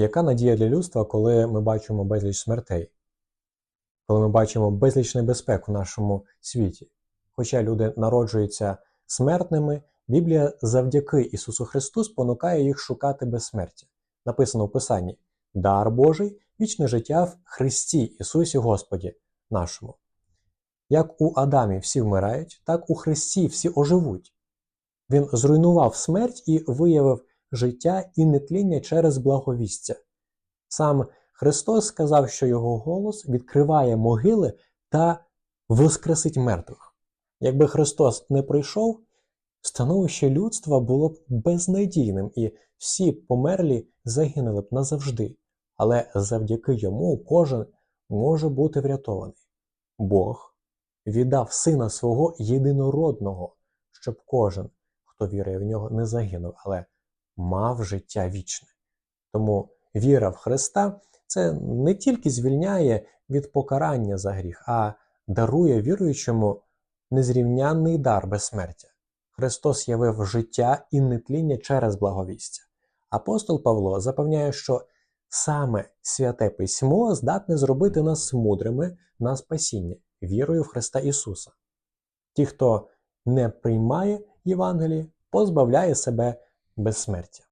Яка надія для людства, коли ми бачимо безліч смертей? Коли ми бачимо безліч небезпек у нашому світі? Хоча люди народжуються смертними, Біблія завдяки Ісусу Христу спонукає їх шукати безсмертя. Написано в Писанні: Дар Божий, вічне життя в Христі Ісусі Господі нашому. Як у Адамі всі вмирають, так у Христі всі оживуть. Він зруйнував смерть і виявив життя і нетління через благовістя. Сам Христос сказав, що його голос відкриває могили та воскресить мертвих. Якби Христос не прийшов, становище людства було б безнадійним, і всі померлі загинули б назавжди. Але завдяки йому кожен може бути врятований. Бог віддав сина свого єдинородного, щоб кожен, хто вірує в нього, не загинув, але мав життя вічне. Тому віра в Христа це не тільки звільняє від покарання за гріх, а дарує віруючому незрівнянний дар безсмертя. Христос явив життя і нетління через благовістя. Апостол Павло запевняє, що саме святе письмо здатне зробити нас мудрими на спасіння вірою в Христа Ісуса. Ті, хто не приймає Євангеліє, позбавляє себе безсмертя.